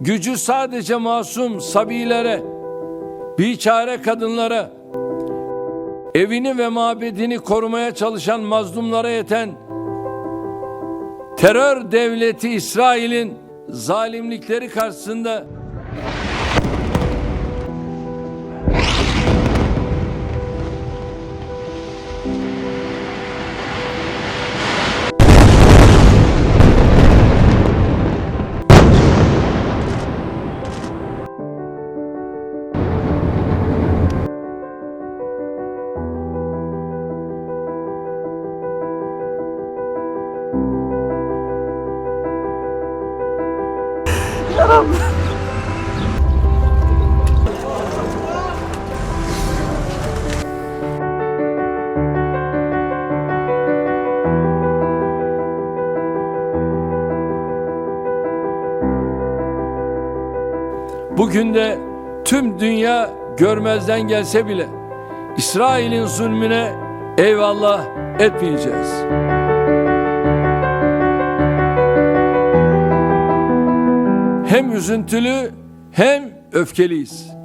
gücü sadece masum sabilere, biçare kadınlara, evini ve mabedini korumaya çalışan mazlumlara yeten terör devleti İsrail'in zalimlikleri karşısında Bugün de tüm dünya görmezden gelse bile İsrail'in zulmüne eyvallah etmeyeceğiz. Hem üzüntülü hem öfkeliyiz.